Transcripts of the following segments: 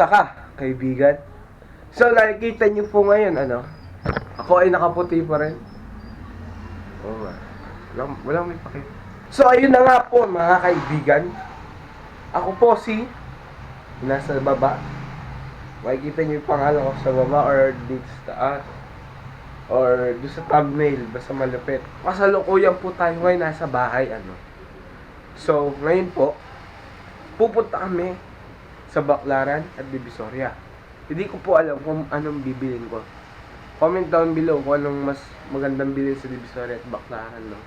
Kamusta ka, kaibigan? So, nakikita niyo po ngayon, ano? Ako ay nakaputi pa rin. Oo nga. Walang, walang may pakit. So, ayun na nga po, mga kaibigan. Ako po si nasa baba. Makikita niyo yung pangalan ko sa baba or dito sa taas. Or doon sa thumbnail, basta malupit. Kasalukuyan po tayo ngayon nasa bahay, ano. So, ngayon po, pupunta kami sa Baclaran at Divisoria. Hindi ko po alam kung anong bibilin ko. Comment down below kung anong mas magandang bilhin sa Divisoria at Baclaran, no?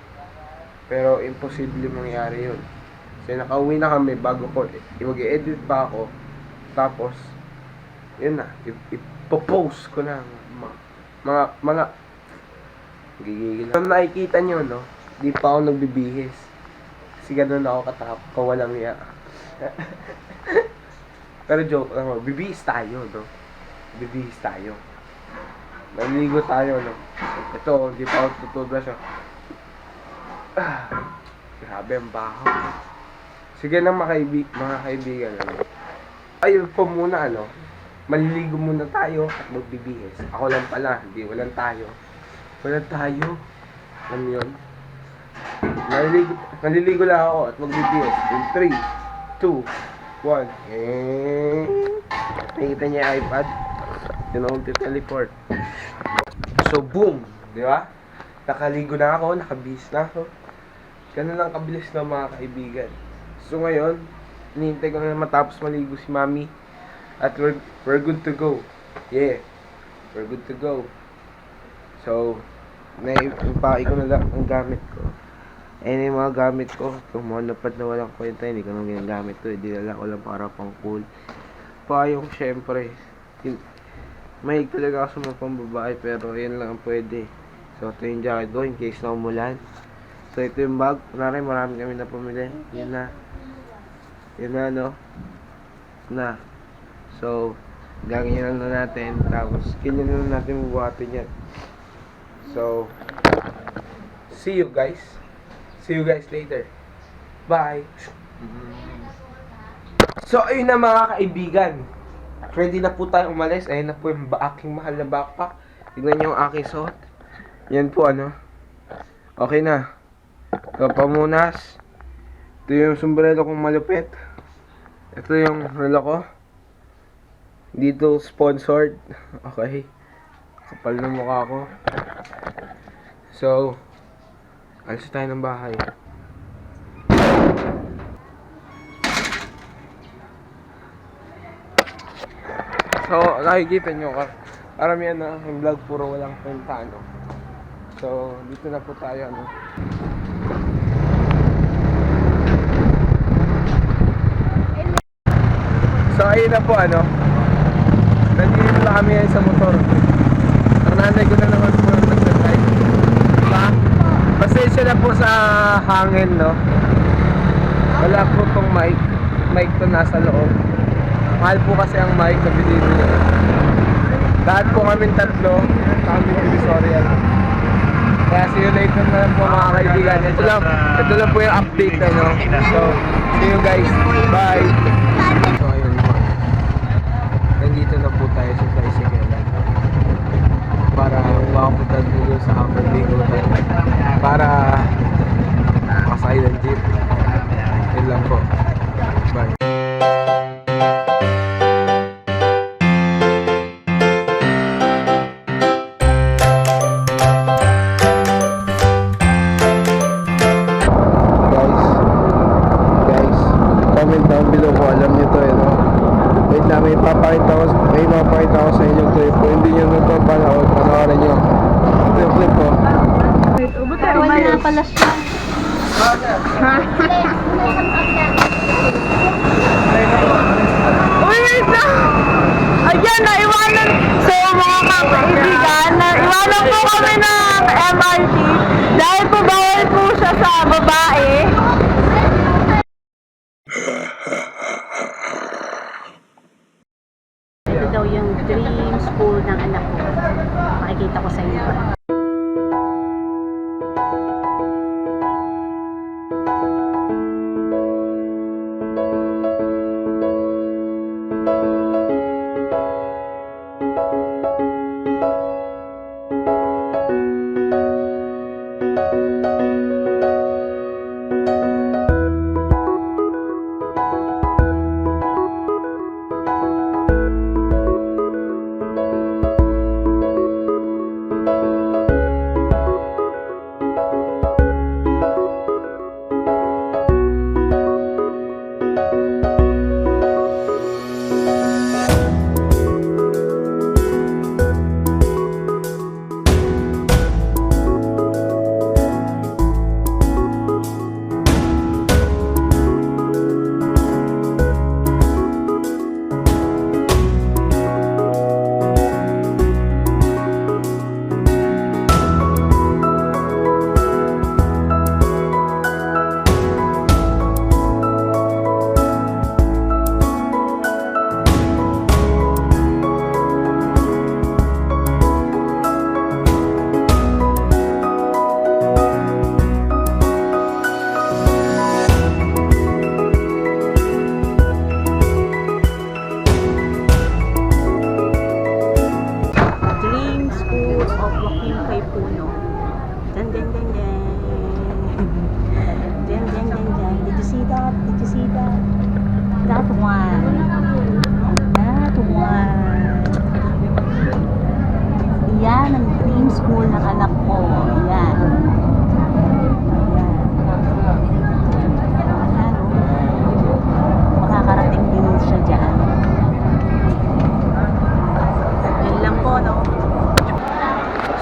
Pero imposible mangyari yun. Kasi nakauwi na kami bago ko, i-edit pa ako. Tapos, yun na, ipopost ko na mga, mga, mga, gigigil. Kung nakikita nyo, no, di pa ako nagbibihis. Kasi ganun ako katap, kawalang iya. Pero joke lang, oh, bibihis tayo, no? Bibihis tayo. Naligo tayo, no? Ito, di pa ako tutublas, oh. Ah, grabe ang baho. Sige na mga, kaibig, mga kaibigan, ano? Ayun po muna, ano? Maliligo muna tayo at magbibihis. Ako lang pala, hindi, walang tayo. Walang tayo. Alam yun? Maliligo, maliligo lang ako at magbibihis. In 3, 2, 1. Eh, nakikita niya yung iPad. Yun ang teleport. So, boom! Di ba? Nakaligo na ako, nakabihis na ako. Ganun lang kabilis na mga kaibigan. So ngayon, hinihintay ko na matapos maligo si Mami. At we're, we're good to go. Yeah. We're good to go. So, naipakai ko na lang ang gamit ko. Ayun yung mga gamit ko. Kung mga napad na walang kwenta, hindi ko nang ginagamit to. Hindi lang ko lang para pang cool. Payong syempre. May talaga ako sa mga pambabae pero yan lang ang pwede. So, ito yung jacket ko in case na umulan. So, ito yung bag. Kunwari, marami kami na pumili. Yan na. Yan na, no? Na. So, gaganyan na natin. Tapos, ganyan na natin bubuhatin yan. So, see you guys. See you guys later. Bye. So, ayun na mga kaibigan. Ready na po tayo umalis. Ayun na po yung aking mahal na backpack. Tignan niyo yung aking suot. Yan po ano. Okay na. Ito pamunas. Ito yung sombrero kong malupit. Ito yung relo ko. Dito sponsored. Okay. Kapal ng mukha ko. So, alis tayo ng bahay. So, nakikita nyo ka. Karamihan na yung vlog puro walang kwenta, ano. So, dito na po tayo, ano. So, ayun na po, ano. Nandito na kami sa motor. Ang nanay ko na naman po? Pasensya na po sa hangin, no. Wala po tong mic. Mic to nasa loob. Mahal po kasi ang mic na binibili. Lahat po kami tatlo. Kami divisoria. Kaya see you later na lang po mga kaibigan. Ito lang, ito lang po yung update ano. So, see you guys. Bye. So, ayun po. Nandito na po tayo sa tricycle. Para makapunta dito sa Upper Bigotan. Para makasakay ng jeep. Yun lang po. Bye. eh papakita ko may papakita ko sa inyo clip hindi nyo na to panood panoorin nyo ito yung clip ko Wala na pala siya. Uy, wait lang! Ayan, naiwanan. So, mga kapaibigan, naiwanan po kami ng MRT dahil po bawal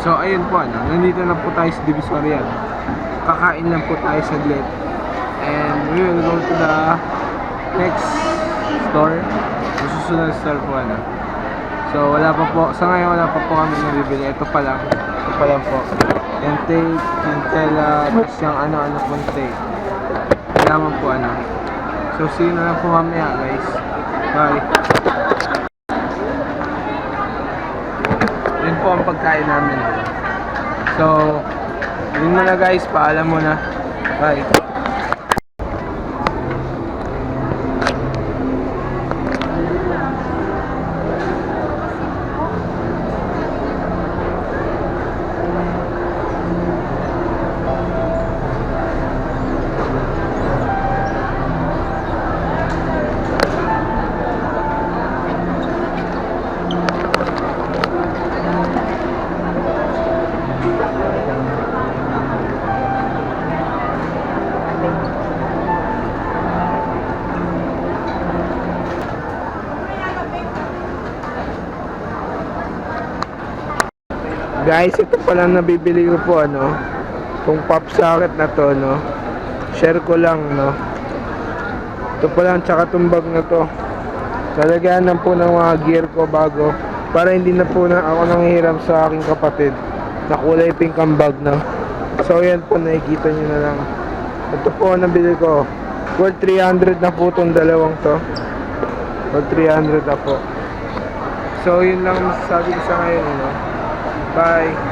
ayun po, ano, nandito na po tayo sa Divisoria. Kakain lang po tayo saglit. And we will go to the next store. Susunod store po, ano. So, wala pa po. Sa ngayon, wala pa po kami nabibili. Ito pa lang. Ito pa lang po. Yung tape, yung tela, tapos yung ano-ano pong tape. Kailangan po, ano. So, see you na lang po mamaya, guys. Bye. Yun ang pagkain namin. So, yun muna guys. Paalam muna. Bye. Guys, ito pala nabibili ko po ano. Kung pop socket na to, no. Share ko lang, no. Ito pala, tsaka itong na to. Lalagyan lang po ng mga gear ko bago. Para hindi na po na ako nanghihiram sa aking kapatid. Na kulay pink ang bag, no. So, yan po, nakikita nyo na lang. Ito po nabili ko. Worth 300 na po itong dalawang to. Worth 300 na po. So, yun lang masasabi ko sa ngayon, no. Bye.